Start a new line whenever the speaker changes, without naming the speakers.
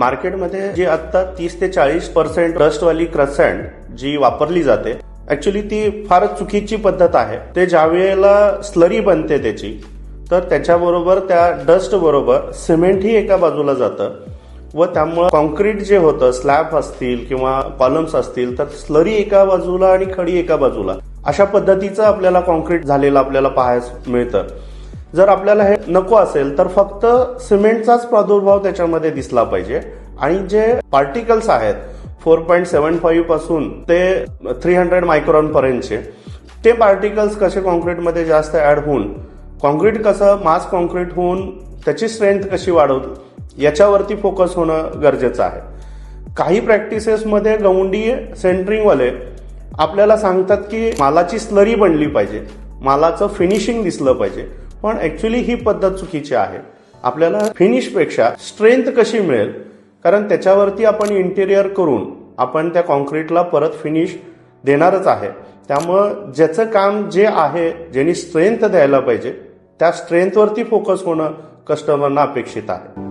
मार्केटमध्ये जी आता तीस ते चाळीस पर्सेंट डस्टवाली क्रसँड जी वापरली जाते ऍक्च्युली ती फारच चुकीची पद्धत आहे. ते ज्या वेळेला स्लरी बनते त्याची तर त्याच्याबरोबर त्या डस्ट बरोबर सिमेंटही एका बाजूला जातं. व त्यामुळं कॉन्क्रीट जे होतं स्लॅब असतील किंवा कॉलम्स असतील तर स्लरी एका बाजूला आणि खडी एका बाजूला अशा पद्धतीचं आपल्याला कॉन्क्रीट झालेलं आपल्याला पाहायला मिळतं. जर आपल्याला हे नको असेल तर फक्त सिमेंटचाच प्रादुर्भाव त्याच्यामध्ये दिसला पाहिजे. आणि जे पार्टिकल्स आहेत फोर पॉईंट सेव्हन फाईव्हपासून ते थ्री हंड्रेड मायक्रॉन पर्यंतचे ते पार्टिकल्स कसे कॉन्क्रीटमध्ये जास्त ऍड होऊन कॉन्क्रीट कसं मास कॉन्क्रीट होऊन त्याची स्ट्रेंथ कशी वाढवते याच्यावरती फोकस होणं गरजेचं आहे. काही प्रॅक्टिसेसमध्ये गवंडी सेंटरिंगवाले आपल्याला सांगतात की मालाची स्लरी बनली पाहिजे मालाचं फिनिशिंग दिसलं पाहिजे. पण ऍक्च्युली ही पद्धत चुकीची आहे. आपल्याला फिनिशपेक्षा स्ट्रेंथ कशी मिळेल? कारण त्याच्यावरती आपण इंटेरियर करून आपण त्या कॉन्क्रीटला परत फिनिश देणारच आहे. त्यामुळं ज्याचं काम जे आहे ज्यांनी स्ट्रेंथ द्यायला पाहिजे त्या स्ट्रेंथवरती फोकस होणं कस्टमरना अपेक्षित आहे.